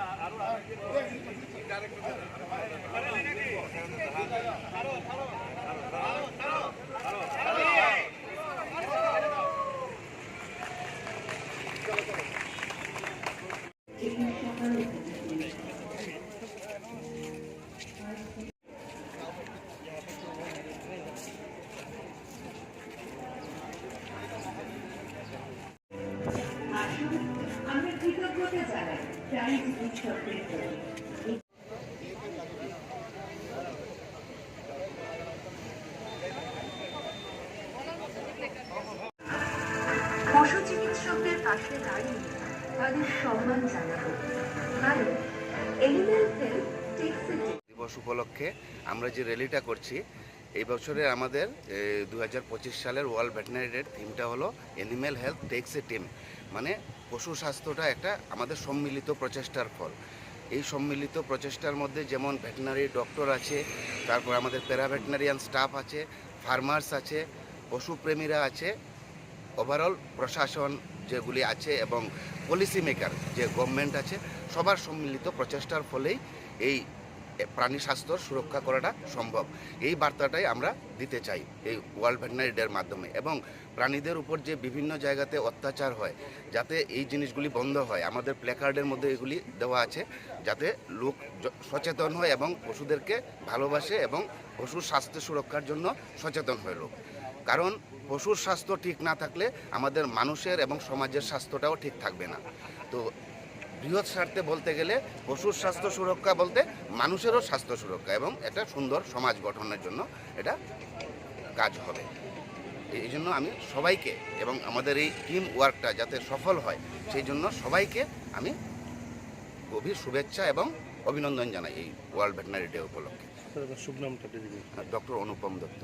আরও পশু চিকিৎসকদের পাশে দাঁড়িয়ে তাদের সম্মান জানাব। কারণ এনিম্যাল হেলথ দিবস উপলক্ষে আমরা যে র্যালিটা করছি, এই বছরে আমাদের দু হাজার পঁচিশ সালের ওয়ার্ল্ড ভেটেনারি ডের থিমটা হলো animal health takes a team মানে পশু স্বাস্থ্যটা একটা আমাদের সম্মিলিত প্রচেষ্টার ফল। এই সম্মিলিত প্রচেষ্টার মধ্যে যেমন ভেটেনারি ডক্টর আছে, তারপর আমাদের প্যারাভেটেনারিয়ান স্টাফ আছে, ফার্মার্স আছে, পশুপ্রেমীরা আছে, ওভারঅল প্রশাসন যেগুলি আছে এবং পলিসি মেকার যে গভর্নমেন্ট আছে, সবার সম্মিলিত প্রচেষ্টার ফলেই এই প্রাণী স্বাস্থ্য সুরক্ষা করাটা সম্ভব। এই বার্তাটাই আমরা দিতে চাই এই ওয়ার্ল্ড ভেটেনারি ডের মাধ্যমে এবং প্রাণীদের উপর যে বিভিন্ন জায়গাতে অত্যাচার হয়, যাতে এই জিনিসগুলি বন্ধ হয়, আমাদের প্ল্যাকার্ডের মধ্যে এগুলি দেওয়া আছে, যাতে লোক সচেতন হয় এবং পশুদেরকে ভালোবাসে এবং পশুর স্বাস্থ্য সুরক্ষার জন্য সচেতন হয় লোক। কারণ পশুর স্বাস্থ্য ঠিক না থাকলে আমাদের মানুষের এবং সমাজের স্বাস্থ্যটাও ঠিক থাকবে না। তো বৃহৎ স্বার্থে বলতে গেলে পশুর স্বাস্থ্য সুরক্ষা বলতে মানুষেরও স্বাস্থ্য সুরক্ষা এবং একটা সুন্দর সমাজ গঠনের জন্য এটা কাজ হবে। এই জন্য আমি সবাইকে এবং আমাদের এই টিম ওয়ার্কটা যাতে সফল হয় সেই জন্য সবাইকে আমি গভীর শুভেচ্ছা এবং অভিনন্দন জানাই এই ওয়ার্ল্ড ভেটেনারি ডে উপলক্ষে। ডক্টর অনুপম দত্ত।